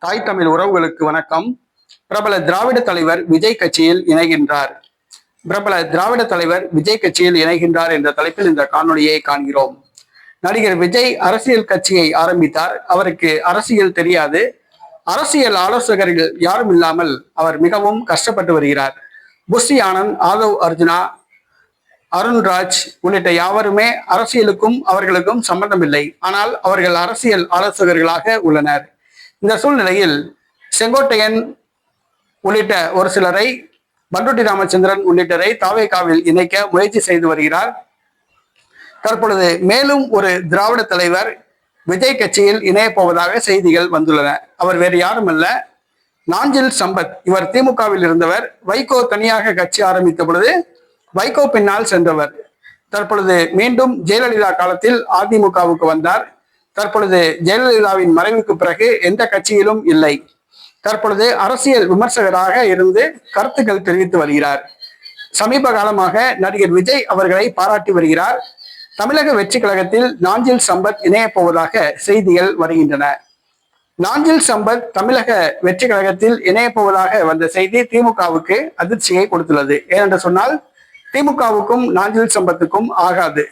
தாய் தமிழ் உறவுகளுக்கு வணக்கம். பிரபல திராவிட தலைவர் விஜய் கட்சியில் இணைகின்றார். பிரபல திராவிட தலைவர் விஜய் கட்சியில் இணைகின்றார் என்ற தலைப்பில் இந்த காணொளியை காண்கிறோம். நடிகர் விஜய் அரசியல் கட்சியை ஆரம்பித்தார். அவருக்கு அரசியல் தெரியாது. அரசியல் ஆலோசகர்கள் யாரும் இல்லாமல் அவர் மிகவும் கஷ்டப்பட்டு வருகிறார். புஷி ஆனந்த் ஆதவ் அர்ஜுனா அருண்ராஜ் உள்ளிட்ட யாவருமே அரசியலுக்கும் அவர்களுக்கும் சம்பந்தமில்லை. ஆனால் அவர்கள் அரசியல் ஆலோசகர்களாக உள்ளனர். இந்த சூழ்நிலையில் செங்கோட்டையன் உள்ளிட்ட ஒரு சிலரை பண்டுட்டி ராமச்சந்திரன் உள்ளிட்டரை தாவேகாவில் இணைக்க முயற்சி செய்து வருகிறார். தற்பொழுது மேலும் ஒரு திராவிட தலைவர் விஜய் கட்சியில் இணையப் போவதாக செய்திகள் வந்துள்ளன. அவர் வேறு யாரும் அல்ல நாஞ்சில் சம்பத் இவர் திமுகவில் இருந்தவர். வைகோ தனியாக கட்சி ஆரம்பித்த பொழுது வைகோ பின்னால் சென்றவர். தற்பொழுது மீண்டும் ஜெயலலிதா காலத்தில் அதிமுகவுக்கு வந்தார். தற்பொழுது ஜெயலலிதாவின் மறைவுக்கு பிறகு எந்த கட்சியிலும் இல்லை. தற்பொழுது அரசியல் விமர்சகராக இருந்து கருத்துக்கள் தெரிவித்து வருகிறார். சமீப காலமாக நடிகர் விஜய் அவர்களை பாராட்டி வருகிறார். தமிழக வெற்றி கழகத்தில் நாஞ்சில் சம்பத் இணையப் போவதாக செய்திகள் வருகின்றன. நாஞ்சில் சம்பத் தமிழக வெற்றி கழகத்தில் இணையப் போவதாக வந்த செய்தி திமுகவுக்கு அதிர்ச்சியை கொடுத்துள்ளது. ஏனென்று சொன்னால் திமுகவுக்கும் நாஞ்சில் சம்பத்துக்கும் ஆகாது.